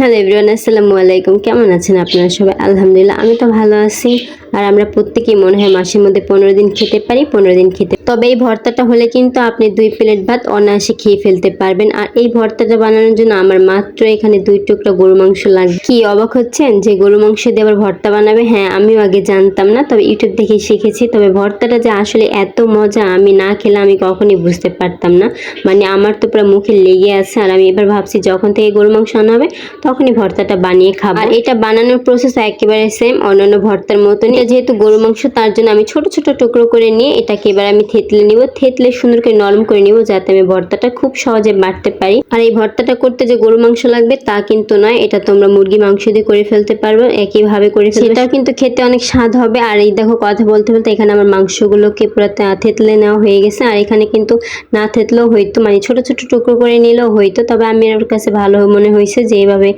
Hello everyone আসসালামু আলাইকুম। কেমন আছেন আপনারা সবাই? আলহামদুলিল্লাহ আমি তো ভালো আছি। আর আমরা প্রত্যেকেই মনে হয় মাসের মধ্যে পনেরো দিন খেতে পারি, পনেরো দিন খেতে তবে এই ভর্তাটা হলে কিন্তু আপনি দুই প্লেট ভাত অনায়াসে খেয়ে ফেলতে পারবেন। আর এই ভর্তাটা বানানোর জন্য আমার মাত্র এখানে দুই টুকরা গরু মাংস লাগবে। কি অবাক হচ্ছেন যে গরু মাংস দিয়ে আবার ভর্তা বানাবে? হ্যাঁ আমিও আগে জানতাম না, তবে ইউটিউব দেখে শিখেছি। তবে ভর্তাটা যে আসলে এত মজা আমি না খেলে আমি কখনই বুঝতে পারতাম না। মানে আমার তো পুরো মুখে লেগে আছে, আর আমি এবার ভাবছি যখন থেকে গরু মাংস আনা হবে, তখনই ভর্তাটা বানিয়ে খাব। আর এটা বানানোর প্রসেস একেবারে সেম অন্যান্য ভর্তার মতনই। এটা যেহেতু গরু মাংস, তার জন্য আমি ছোট ছোট টুকরো করে নিয়ে এটাকে এবার আমি থেতলে নিব। থেতলে সুন্দর করে নরম করে নিব যাতে আমি ভর্তাটা খুব সহজে বাড়তে পারি। আর এই ভর্তাটা করতে যে গরু মাংস লাগবে তা কিন্তু নয়, এটা তোমরা মুরগি মাংস দিয়ে করে ফেলতে পারবে, একইভাবে করে ফেলবে। সেটাও কিন্তু খেতে অনেক স্বাদ হবে। আর এই দেখো কথা বলতে বলতে এখানে আমার মাংসগুলোকে পুরো থেতলে নেওয়া হয়ে গেছে। আর এখানে কিন্তু না থেতলেও হইতো মানে ছোট ছোট টুকরো করে নিলেও হইতো তবে আমি আমার কাছে ভালো মনে হয়েছে যে এইভাবে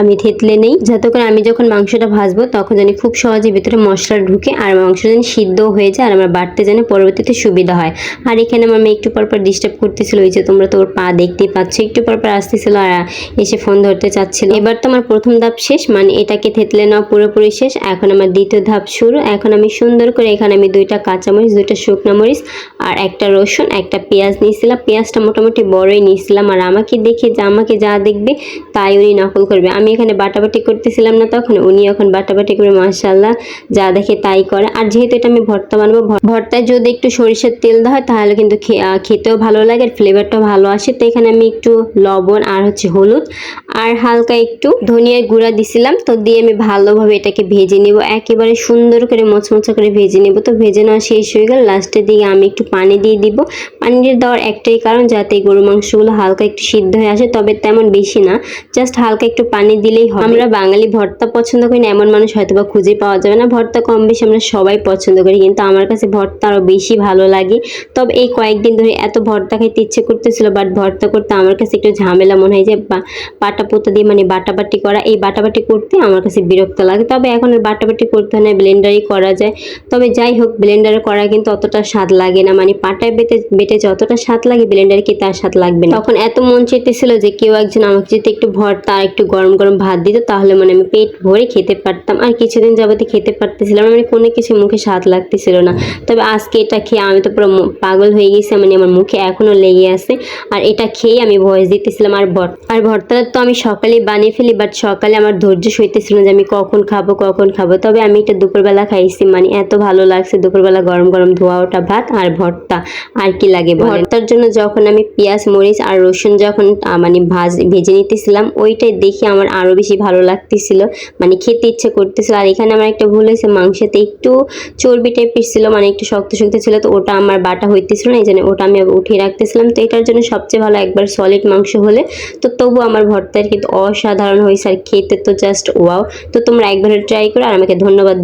আমি থেতলে নেই। যাতে করে আমি যখন মাংসটা ভাজবো, তখন জানি খুব সহজে ভিতরে মশলা ঢুকে আর মাংস যেন সিদ্ধ হয়ে যায় আর আমার বাড়তে যেন পরবর্তীতে সুবিধা হয়। আর এখানে আমার মেয়ে একটু পর পর ডিস্টার্ব করতেছিল, ওই যে তোমরা তোর পা দেখতেই পাচ্ছ, একটু পর পর আসতেছিল আর এসে ফোন ধরতে চাচ্ছিল। এবার তো আমার প্রথম ধাপ শেষ মানে এটাকে থেতলে নেওয়া পুরোপুরি শেষ। এখন আমার দ্বিতীয় ধাপ শুরু। এখন আমি সুন্দর করে এখানে আমি দুইটা কাঁচামরিচ, দুইটা শুকনো মরিচ আর একটা রসুন, একটা পেঁয়াজ নিয়েছিলাম। পেঁয়াজটা মোটামুটি বড়ই নিয়েছিলাম আর আমাকে দেখে যা, আমাকে যা দেখবে তাই উনি নকল করবে। আমি এখানে বাটাবাটি করতেছিলাম না তখন, উনি এখন বাটাবাটি করে মাশাল্লাহ যা দেখে তাই করে। আর যেহেতু এটা আমি ভর্তা বানাবো ভর্তায় যদি একটু সরিষার তেল দেওয়া হয়, তাহলে কিন্তু খেতেও ভালো লাগে আর ফ্লেভারটাও ভালো আসে। তো এখানে আমি একটু লবণ আর হচ্ছে হলুদ আর হালকা একটু ধনিয়ার গুঁড়া দিছিলাম। তো দিয়ে আমি ভালোভাবে এটাকে ভেজে নিব। একেবারে সুন্দর করে মোচমোচা করে ভেজে নেব। তো ভেজে নেওয়া শেষ হয়ে গেল। লাস্টের দিকে আমি একটু পানি দিয়ে দিব। পানি দিয়ে দেওয়ার একটাই কারণ যাতে গরু মাংসগুলো হালকা একটু সিদ্ধ হয়ে আসে, তবে তেমন বেশি না জাস্ট হালকা একটু পানি দিলেই হবে। আমরা বাঙালি ভর্তা পছন্দ করি না, এমন মানুষ হয়তো বা খুঁজে পাওয়া যাবে না, ভর্তা কম বেশি আমরা সবাই পছন্দ করি, কিন্তু আমার কাছে ভর্তা আরও বেশি ভালো লাগে। তবে এই কয়েকদিন ধরে এত ভর্তা খেতে ইচ্ছে করতেছিল বাট ভর্তা করতে আমার কাছে একটু ঝামেলা মনে হয় যে, বা- পাটা পোতা দিয়ে মানে বাটাবাটি করা, এই বাটাবাটি করতে আমার কাছে বিরক্ত লাগে। তবে এখন আর বাটাবাটি করতে হয় না ব্লেন্ডারই করা যায়। তবে যাই হোক ব্লেন্ডারে করা কিন্তু অতটা স্বাদ লাগে না মানে পাটায় বেটে বেটে যতটা স্বাদ লাগে ব্লেন্ডারে কি তার স্বাদ লাগবে না। তখন এত মন চেতেছিল যে কেউ একজন আমাকে যদি একটু ভর্তা আর একটু গরম গরম ভাত দিত, তাহলে মানে আমি পেট ভরে খেতে পারতাম। আর কিছুদিন যাবতে খেতে পারতেছিলাম মানে কোনো কিছু মুখে স্বাদ লাগতেছিল না। তবে আজকে এটা খেয়ে আমি তো পুরো পাগল হয়ে গেছি মানে আমার মুখে এখনও লেগে আছে। আর এটা খেয়ে আমি ভয়েস দিতেছিলাম, আর ভর আর ভর্তাটা তো আমি সকালে বানিয়ে ফেলি বাট সকালে আমার ধৈর্য সইতেছিল না যে আমি কখন খাব কখন খাব। তবে আমি এটা দুপুরবেলা খাইছি মানে এত ভালো লাগছে দুপুরবেলা গরম গরম ধোয়া ওটা ভাত আর ভর্তা। আর কি লাগে বলেন? ভর্তার জন্য যখন আমি পেঁয়াজ, মরিচ আর রসুন যখন মানে ভাজ, ভেজে নিতেছিলাম, ওইটাই দেখে আমার আরও বেশি ভালো লাগতেছিল। মানে খেতে ইচ্ছে করতেছিল। আর এখানে আমার একটা ভুল হয়েছে, মাংসতে একটু চর্বি টাইপের ছিল মানে একটু শক্ত শক্ত ছিল, তো ওটা আমার বাটা হইতেছিল না এই জন্য ওটা আমি উঠিয়ে রাখতেছিলাম। তো এটার জন্য সবচেয়ে ভালো একবার সলিড মাংস হলে, তো তবু আমার ভর্তার কিন্তু অসাধারণ হয়েছে আর খেতে তো জাস্ট ওয়াও তো তোমরা একবার ট্রাই করো আর আমাকে ধন্যবাদ